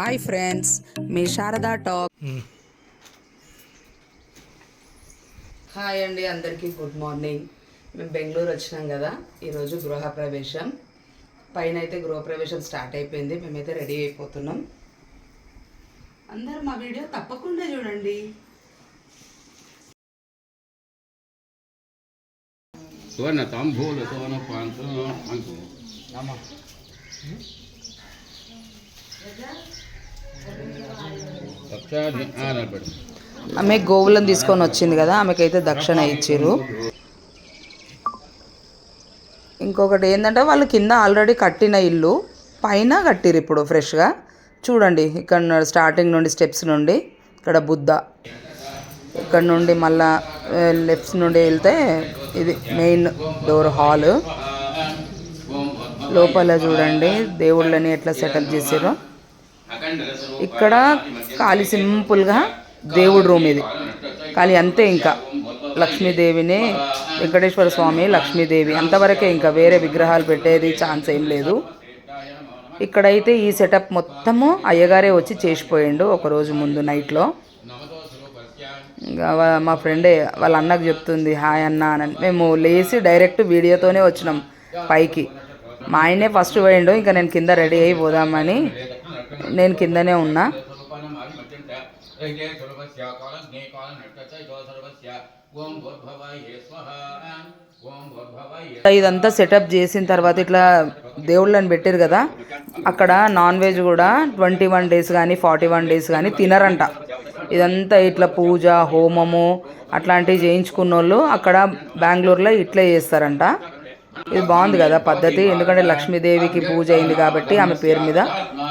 Hi friends మీ Sharada talk. Hi అండి. అందరికీ గుడ్ మార్నింగ్. మేము బెంగళూరు వచ్చినాం కదా. ఈరోజు గృహప్రవేశం పైన అయితే గృహప్రవేశం స్టార్ట్ అయిపోయింది. మేమైతే రెడీ అయిపోతున్నాం. అందరూ మా వీడియో తప్పకుండా చూడండి. సువర్ణ తాంబూల సువర్ణ ఆనపడు ఆమె గోవులను తీసుకొని వచ్చింది కదా ఆమెకైతే దక్షిణ ఇచ్చారు ఇంకొకటి ఏంటంటే వాళ్ళు కింద ఆల్రెడీ కట్టిన ఇల్లు పైన కట్టిరు ఇప్పుడు ఫ్రెష్గా. చూడండి ఇక్కడ స్టార్టింగ్ నుండి స్టెప్స్ నుండి ఇక్కడ బుద్ధ. ఇక్కడ నుండి మళ్ళా లెఫ్ట్స్ నుండి వెళ్తే ఇది మెయిన్ డోర్ హాల్ లోపల చూడండి దేవుళ్ళని ఎట్లా సెటప్ చేసారో ఇక్కడ ఖాళీ సింపుల్గా దేవుడి రూమ్ ఇది. ఖాళీ అంతే ఇంకా. లక్ష్మీదేవిని వెంకటేశ్వర స్వామి లక్ష్మీదేవి అంతవరకే ఇంకా వేరే విగ్రహాలు పెట్టేది ఛాన్స్ ఏం లేదు. ఇక్కడైతే ఈ సెటప్ మొత్తము అయ్యగారే వచ్చి చేసిపోయిండు ఒకరోజు ముందు నైట్లో. ఇంకా మా ఫ్రెండే వాళ్ళ అన్నకు చెప్తుంది హాయ్ అన్న అని. మేము లేచి డైరెక్ట్ వీడియోతోనే వచ్చినాం పైకి. మా ఆయనే ఫస్ట్ పోయిండు ఇంకా నేను కింద రెడీ అయిపోదామని నేను కిందనే ఉన్నా. ఇదంతా సెటప్ చేసిన తర్వాత ఇట్లా దేవుళ్ళని పెట్టారు కదా అక్కడ నాన్ వెజ్ కూడా ట్వంటీ వన్ డేస్ కానీ ఫార్టీ వన్ డేస్ కానీ తినరంట. ఇదంతా ఇట్లా పూజ హోమము అట్లాంటివి చేయించుకున్న వాళ్ళు అక్కడ బెంగళూరులో ఇట్లే చేస్తారంట. ఇది బాగుంది కదా పద్ధతి. ఎందుకంటే లక్ష్మీదేవికి పూజ అయింది కాబట్టి ఆమె పేరు మీద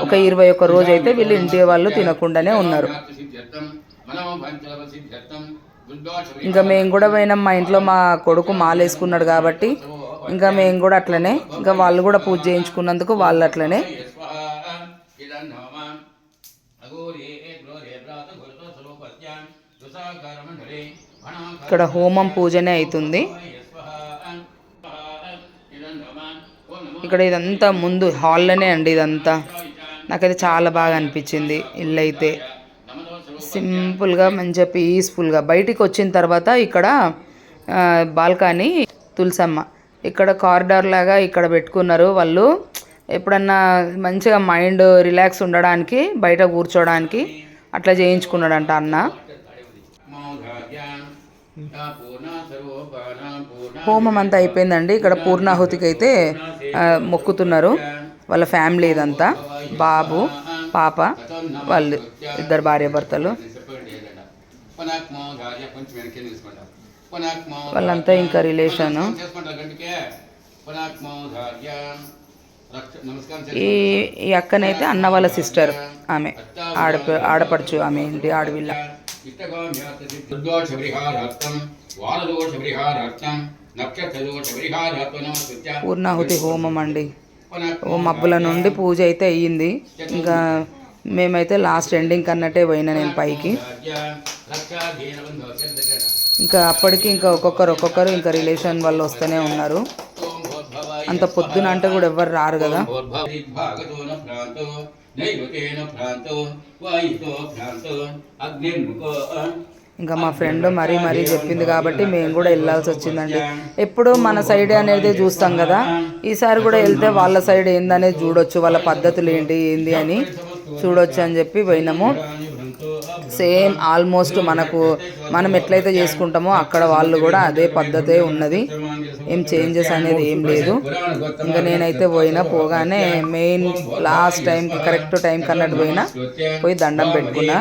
ఒక ఇరవై ఒక్క రోజు అయితే వీళ్ళు ఇంటి వాళ్ళు తినకుండానే ఉన్నారు. ఇంకా మేము కూడా పోయినాం. మా ఇంట్లో మా కొడుకు మాలేసుకున్నాడు కాబట్టి ఇంకా మేము కూడా అట్లనే ఇంకా వాళ్ళు కూడా పూజ చేయించుకున్నందుకు వాళ్ళు అట్లనే. ఇక్కడ హోమం పూజనే అవుతుంది ఇక్కడ ఇదంతా ముందు హాల్లోనే అండి ఇదంతా. నాకైతే చాలా బాగా అనిపించింది ఇల్లు అయితే సింపుల్గా మంచిగా పీస్ఫుల్గా. బయటికి వచ్చిన తర్వాత ఇక్కడ బాల్కనీ తులసమ్మ. ఇక్కడ కారిడార్ లాగా ఇక్కడ పెట్టుకున్నారు వాళ్ళు. ఎప్పుడన్నా మంచిగా మైండ్ రిలాక్స్ ఉండడానికి బయట కూర్చోడానికి అట్లా చేయించుకున్నాడంట అన్న. హోమం అంతా అయిపోయిందండి. ఇక్కడ పూర్ణాహుతికి అయితే మొక్కుతున్నారు. వాళ్ళ ఫ్యామిలీ ఇదంతా. బాబు పాప వాళ్ళు ఇద్దరు భార్య భర్తలు. వాళ్ళంతా ఇంకా రిలేషన్ ఈ ఈ అక్కనైతే అన్న వాళ్ళ సిస్టర్ ఆమె. ఆడ ఆడపడుచు ఆమె ఇంటి ఆడవిల్ల. పూర్ణాహుతి హోమం అండి ఓ మబ్బుల నుండి పూజ అయితే అయ్యింది. ఇంకా మేమైతే లాస్ట్ ఎండింగ్ అన్నట్టే పోయినా నేను పైకి. ఇంకా అప్పటికి ఇంకా ఒక్కొక్కరు ఒక్కొక్కరు ఇంకా రిలేషన్ వాళ్ళు వస్తూనే ఉన్నారు. అంత పొద్దున అంటే కూడా ఎవ్వరు రారు కదా. ఇంకా మా ఫ్రెండ్ మరీ మరీ చెప్పింది కాబట్టి మేము కూడా వెళ్ళాల్సి వచ్చిందండి. ఎప్పుడూ మన సైడ్ అనేది చూస్తాం కదా. ఈసారి కూడా వెళ్తే వాళ్ళ సైడ్ ఏందనేది చూడొచ్చు వాళ్ళ పద్ధతులు ఏంటి ఏంది అని చూడొచ్చు అని చెప్పి పోయినాము. సేమ్ ఆల్మోస్ట్ మనకు మనం ఎట్లయితే చేసుకుంటామో అక్కడ వాళ్ళు కూడా అదే పద్ధతే ఉన్నది. ఏం చేంజెస్ అనేది ఏం లేదు. ఇంకా నేనైతే పోయినా పోగానే మెయిన్ లాస్ట్ టైంకి కరెక్ట్ టైం కన్నట్టు పోయినా పోయి దండం పెట్టుకున్నా.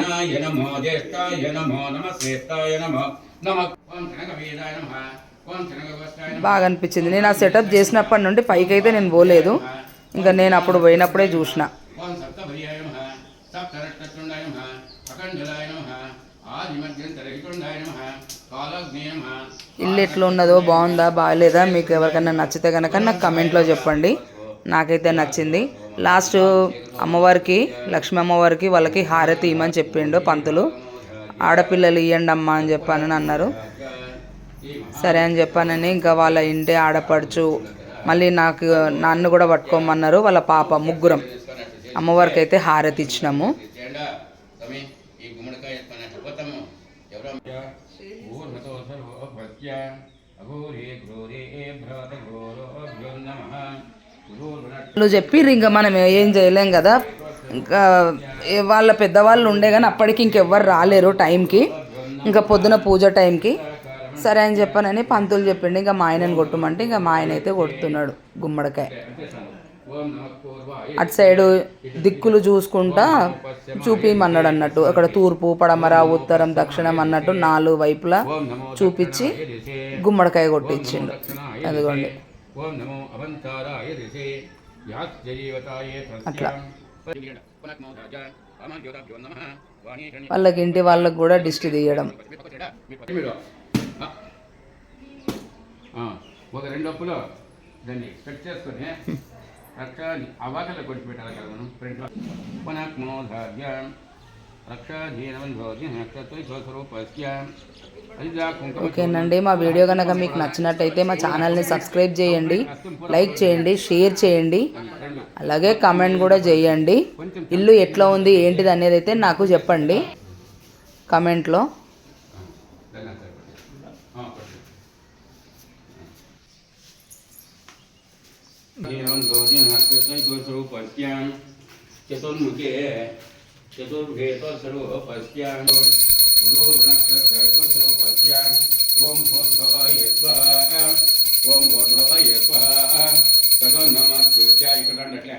బాగా అనిపించింది. నేను ఆ సెటప్ చేసినప్పటి నుండి పైకి అయితే నేను పోలేదు. ఇంకా నేను అప్పుడు పోయినప్పుడే చూసిన. ఇల్లు ఎట్లా ఉన్నదో బాగుందా బాగాలేదా మీకు ఎవరికైనా నచ్చితే కనుక నాకు కమెంట్లో చెప్పండి. నాకైతే నచ్చింది. లాస్ట్ అమ్మవారికి లక్ష్మీ అమ్మవారికి వాళ్ళకి హారతి ఇవ్వమని చెప్పిండు పంతులు. ఆడపిల్లలు ఇవ్వండి అమ్మా అని చెప్పానని అన్నారు. సరే అని చెప్పానని ఇంకా వాళ్ళ ఇంటి ఆడపడుచు మళ్ళీ నాకు నన్ను కూడా పట్టుకోమన్నారు వాళ్ళ పాప ముగ్గురం. అమ్మవారికి అయితే హారతి ఇచ్చినాము తేడా తమి ఈ గుమ్మడికాయ మన చెప్పతాము అఘోరే నమః వాళ్ళు చెప్పిర్రు ఇంకా మనం ఏం చేయలేం కదా। ఇంకా వాళ్ళ పెద్దవాళ్ళు ఉండే కానీ అప్పటికి ఇంకెవ్వరు రాలేరు టైంకి। ఇంకా పొద్దున పూజ టైంకి। సరే అని చెప్పానని పంతులు చెప్పిండు ఇంకా మా ఆయనని కొట్టమంటే ఇంకా మా ఆయన అయితే కొడుతున్నాడు గుమ్మడికాయ। అటు సైడు దిక్కులు చూసుకుంటా చూపిమన్నాడు అన్నట్టు అక్కడ తూర్పు పడమర ఉత్తరం దక్షిణం అన్నట్టు నాలుగు వైపులా చూపించి గుమ్మడికాయ కొట్టించిండు. అదిగోండి. యాశ్చర్యవతాయ అట్లా. వాళ్ళకి ఇంటి వాళ్ళకి కూడా దిష్టి తీయడం. ఒక రెండు అప్పులు. దాన్ని కట్ చేసుకొని. రక్షాది అవాకల్లో కొట్టి కదా మనం ఫ్రంట్లో పునఃమోధార్య రక్షాధీనవన్ భవతి స్వస్వరూపస్య. ఓకేనండి మా వీడియో కనుక మీకు నచ్చినట్టయితే మా ఛానల్ని సబ్స్క్రైబ్ చేయండి లైక్ చేయండి షేర్ చేయండి అలాగే కమెంట్ కూడా చేయండి. ఇల్లు ఎట్లా ఉంది ఏంటిది అనేది అయితే నాకు చెప్పండి. కమెంట్లో దాన్ని అంతా కొట్టి. ఆ, కొట్టి. జీవన్ స్వరూపస్యాం చతుర్ముఖే చతుర్భే స్వరూపస్యాం పురోగణస్వరూపస్యాం ఓం భోద్భవాయ స్వాహ ఓం భోద్భవాయ స్వాహ తదో నమస్కృత్య ఇక్కడ రండి అట్లే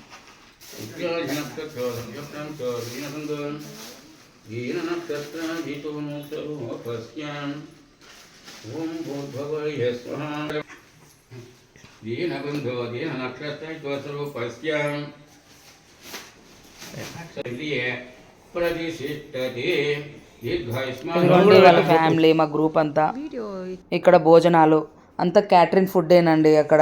ఓం భూద్భవయ స్వహ దీనబంధో దీననక్షత్రస్వరూపస్యాం ప్రతిష్ఠతే ఇదిగోండి వాళ్ళ ఫ్యామిలీ మా గ్రూప్ అంతా. ఇక్కడ భోజనాలు. అంతా క్యాటరింగ్ ఫుడ్డేనండి అక్కడ.